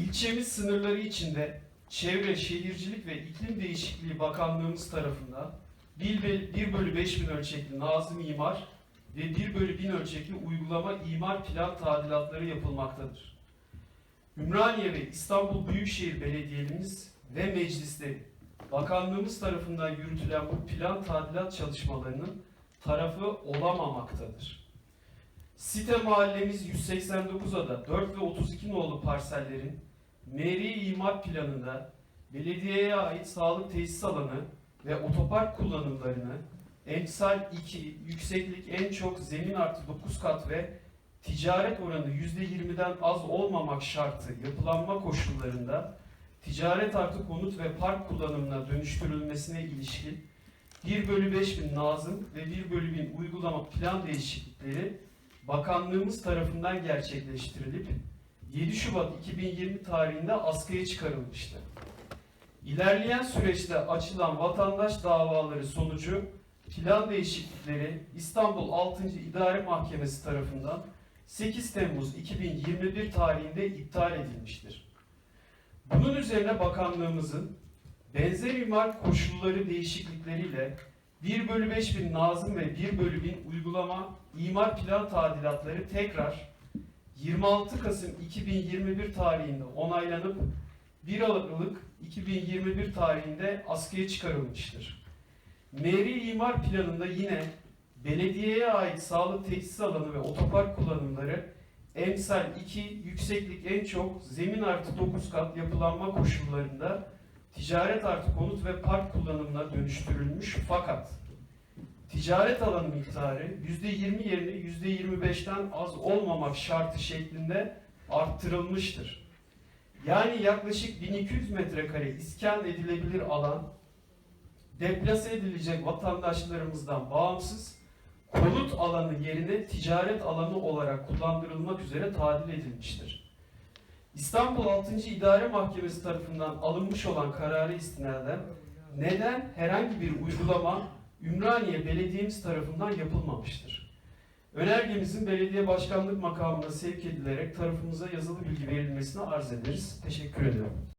İlçemiz sınırları içinde Çevre, Şehircilik ve İklim Değişikliği Bakanlığımız tarafından 1 bö- 1 bölü 5000 ölçekli Nazım İmar ve 1 bölü 1000 ölçekli uygulama imar plan tadilatları yapılmaktadır. Ümraniye ve İstanbul Büyükşehir Belediyelerimiz ve meclisleri bakanlığımız tarafından yürütülen bu plan tadilat çalışmalarının tarafı olamamaktadır. Site mahallemiz 189 ada 4 ve 32 nolu parsellerin meri imar planında belediyeye ait sağlık tesis alanı ve otopark kullanımlarını emsal 2, yükseklik en çok zemin artı 9 kat ve ticaret oranı %20'den az olmamak şartı yapılanma koşullarında ticaret artı konut ve park kullanımına dönüştürülmesine ilişkin 1 bölü 5000 nazım ve 1 bölü 1000 uygulama plan değişiklikleri bakanlığımız tarafından gerçekleştirilip 7 Şubat 2020 tarihinde askıya çıkarılmıştı. İlerleyen süreçte açılan vatandaş davaları sonucu plan değişiklikleri İstanbul 6. İdare Mahkemesi tarafından 8 Temmuz 2021 tarihinde iptal edilmiştir. Bunun üzerine bakanlığımızın benzer imar koşulları değişiklikleriyle 1 bölü 5000 nazım ve 1 bölü 1000 uygulama imar plan tadilatları tekrar 26 Kasım 2021 tarihinde onaylanıp 1 Aralık 2021 tarihinde askıya çıkarılmıştır. Meri imar planında yine belediyeye ait sağlık tesis alanı ve otopark kullanımları emsal 2 yükseklik en çok zemin artı 9 kat yapılanma koşullarında ticaret artı konut ve park kullanımına dönüştürülmüş fakat ticaret alanı miktarı %20 yerine %25'ten az olmamak şartı şeklinde arttırılmıştır. Yani yaklaşık 1200 metrekare iskan edilebilir alan deplase edilecek vatandaşlarımızdan bağımsız konut alanı yerine ticaret alanı olarak kullandırılmak üzere tadil edilmiştir. İstanbul 6. İdare Mahkemesi tarafından alınmış olan kararı istinaden neden herhangi bir uygulama Ümraniye Belediyemiz tarafından yapılmamıştır? Önergemizin belediye başkanlık makamına sevk edilerek tarafımıza yazılı bilgi verilmesini arz ederiz. Teşekkür ediyorum.